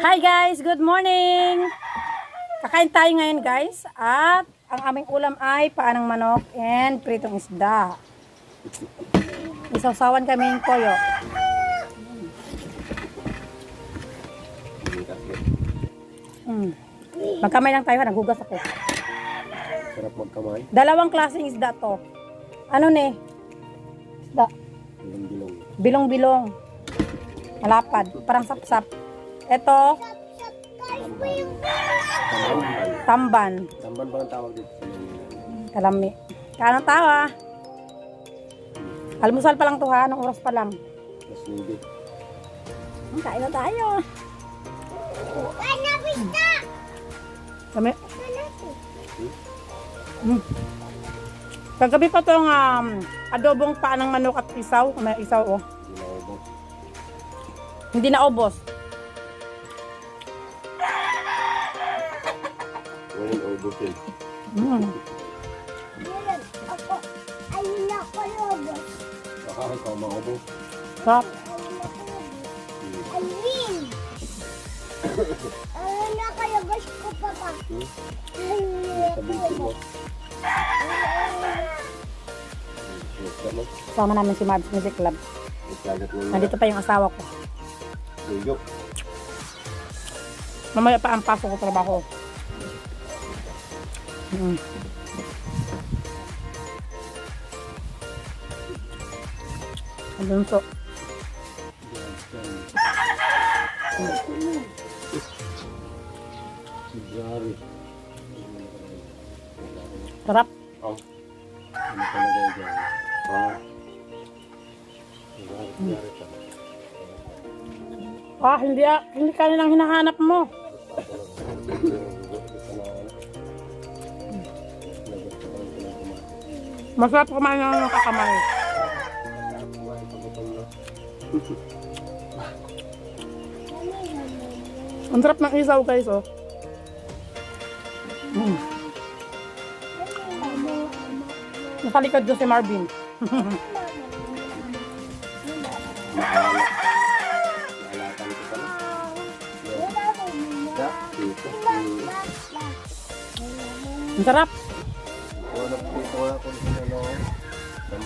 Hi guys, good morning! Kakain tayo ngayon guys at ang aming ulam ay paanang manok and pritong isda. Isawsawan kami ng toyo. Mm. Magkamay lang tayo, naghugas ako. Sarap magkamay. Dalawang klaseng isda to. Ano ne? Isda. Yung bilong. Bilong-bilong. Malapad. Parang sapsap. Ito, Tamban. tamban. Ba ang tawag dito? Kalami. Kano tawa? Almusal pa lang to ha, anong oras pa lang. Mas hindi. Hmm, Kain na tayo. Kami. Hmm. Kagabi pa tong um, adobong paa ng manok at isaw. May isaw oh. Hindi na ubos. Hindi na ubos. Ngayon ubusin. Mm. Ako, ayun na ko lobos. Baka ikaw maubos. Sarap. Alin! Ayun na ko lobos ko pa pa. Hmm? Ayun na ko Sabihin mo. lobos. Yes, naman. Sama namin si Mabs Music Club. Nandito pa yung asawa ko. Mamaya pa ang pasok ko trabaho. Mm. Andun so. Sigari. Sarap. Oh. Ano talaga dyan? Ah. Ah, hindi, ah, hindi ka nilang hinahanap mo. Masarap kumain ng nakakamay. Ang sarap ng isaw guys, oh. Mm. Nakalikod doon si Marvin. Ang sarap.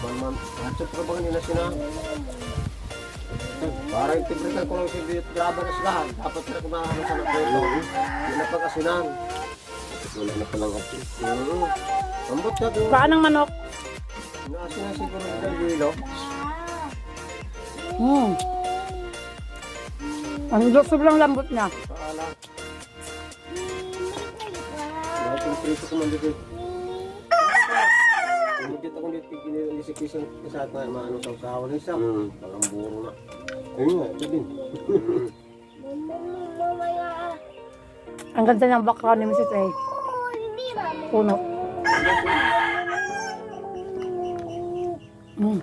Tamban man. Ang tsura ba nila sila? Parang tibrikan ko lang si Bit Graba na sila. Dapat na kumahan sa nakulo. Hindi na pa kasinan. Wala na palang asin. Oo. Ambot ka kung Paan ng manok. naasin na siguro nila dilo. Hmm. Ang sobrang lambot niya. Paala. Lahat yung prito ko man Umigit ako dito kinilisikisang kasat na maano sa usawa ng isa. Parang buro na. Ayun nga, ito din. Mamaya. Ang ganda ng background ni Mrs. A. Puno. Mm.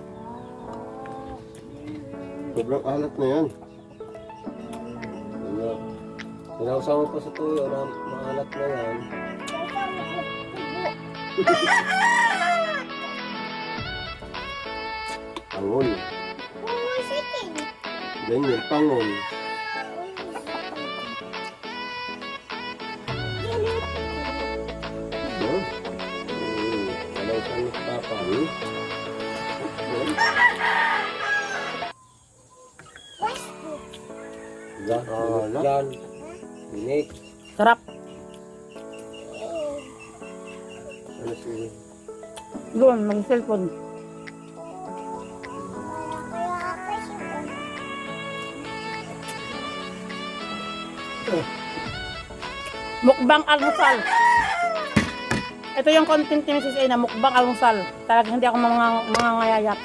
Sobrang alat na yan. Ano? Sinasama pa sa tuyo na maalat na yan. Pangon. Ganyan, pangon. No? Hmm. Alam sa ni Papa. Hmm? Yan. Yan. Inik. Sarap. Ano si... Doon, mag-cellphone. Mukbang almusal. Ito yung content ni Mrs. A na mukbang almusal. Talagang hindi ako mga, mga ngayayak.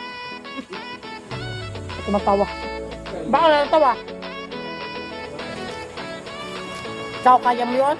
Ito mapawa. Baka na tawa. Ikaw, kaya mo yun?